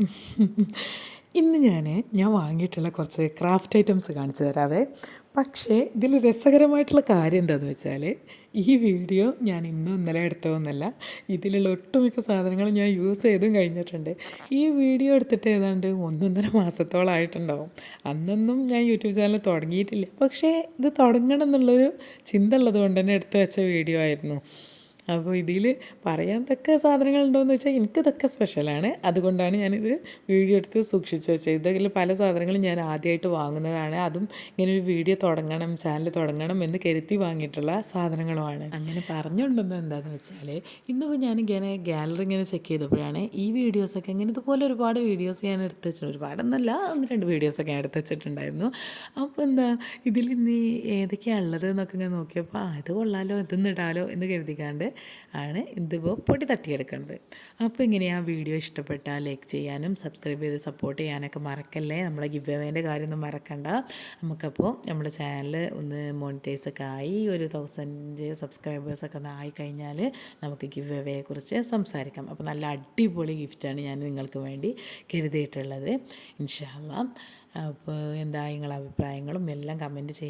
ഇന്ന് ഞാൻ ഞാൻ വാങ്ങിയിട്ടുള്ള കുറച്ച് ക്രാഫ്റ്റ് ഐറ്റംസ് കാണിച്ചു തരാവേ. പക്ഷേ ഇതിൽ രസകരമായിട്ടുള്ള കാര്യം എന്താണെന്ന് വെച്ചാൽ ഈ വീഡിയോ ഞാൻ ഇന്നും ഇന്നലെ എടുത്തതൊന്നുമല്ല ഇതിലുള്ള ഒട്ടുമിക്ക സാധനങ്ങളും ഞാൻ യൂസ് ചെയ്തും കഴിഞ്ഞിട്ടുണ്ട്. ഈ വീഡിയോ എടുത്തിട്ട് ഏതാണ്ട് ഒന്നൊന്നര മാസത്തോളമായിട്ടുണ്ടാവും അന്നൊന്നും ഞാൻ യൂട്യൂബ് ചാനൽ തുടങ്ങിയിട്ടില്ല. പക്ഷേ ഇത് തുടങ്ങണം എന്നുള്ളൊരു ചിന്ത ഉള്ളത് കൊണ്ട് തന്നെ എടുത്തു വെച്ച വീഡിയോ ആയിരുന്നു. അപ്പോൾ ഇതിൽ പറയാൻ തക്ക സാധനങ്ങളുണ്ടോയെന്ന് വെച്ചാൽ എനിക്കിതൊക്കെ സ്പെഷ്യലാണ് അതുകൊണ്ടാണ് ഞാനിത് വീഡിയോ എടുത്ത് സൂക്ഷിച്ച് വെച്ചത്. ഇതിൽ പല സാധനങ്ങളും ഞാൻ ആദ്യമായിട്ട് വാങ്ങുന്നതാണ്. അതും ഇങ്ങനെ ഒരു വീഡിയോ തുടങ്ങണം ചാനൽ തുടങ്ങണം എന്ന് കരുതി വാങ്ങിയിട്ടുള്ള സാധനങ്ങളുമാണ്. അങ്ങനെ പറഞ്ഞുകൊണ്ടെന്ന് എന്താണെന്ന് വെച്ചാൽ ഇന്നിപ്പോൾ ഞാൻ ഇങ്ങനെ ഗാലറി ഇങ്ങനെ ചെക്ക് ചെയ്തപ്പോഴാണ് ഈ വീഡിയോസൊക്കെ ഇങ്ങനെ ഇതുപോലെ ഒരുപാട് വീഡിയോസ് ഞാൻ എടുത്ത് വെച്ചിട്ടുണ്ട്. ഒരുപാടൊന്നല്ല ഒന്ന് രണ്ട് വീഡിയോസൊക്കെ ഞാൻ എടുത്ത് വെച്ചിട്ടുണ്ടായിരുന്നു. അപ്പോൾ എന്താ ഇതിൽ ഇന്ന് ഏതൊക്കെയാണ് ഉള്ളത് എന്നൊക്കെ ഇങ്ങനെ നോക്കിയപ്പോൾ ആ ഇത് കൊള്ളാലോ ഇതൊന്നിടാലോ എന്ന് കരുതിക്കാണ്ട് ആണ് ഇതിപ്പോൾ പൊടി തട്ടിയെടുക്കുന്നത്. അപ്പോൾ ഇങ്ങനെ ആ വീഡിയോ ഇഷ്ടപ്പെട്ടാൽ ലൈക്ക് ചെയ്യാനും സബ്സ്ക്രൈബ് ചെയ്ത് സപ്പോർട്ട് ചെയ്യാനൊക്കെ മറക്കല്ലേ? നമ്മളെ ഗിവ് അവേന്റെ കാര്യമൊന്നും മറക്കണ്ട. നമുക്കപ്പോൾ നമ്മുടെ ചാനൽ ഒന്ന് മോണിറ്റൈസ് ഒക്കെ ആയി ഒരു തൗസൻഡ് സബ്സ്ക്രൈബേഴ്സൊക്കെ ഒന്ന് ആയി കഴിഞ്ഞാൽ നമുക്ക് ഗിവ് കുറിച്ച് സംസാരിക്കാം. അപ്പോൾ നല്ല അടിപൊളി ഗിഫ്റ്റാണ് ഞാൻ നിങ്ങൾക്ക് വേണ്ടി കരുതിയിട്ടുള്ളത്. ഇൻഷാല്ല അപ്പോൾ എന്താ നിങ്ങളുടെ അഭിപ്രായങ്ങളും എല്ലാം കമന്റ് ചെയ്യാം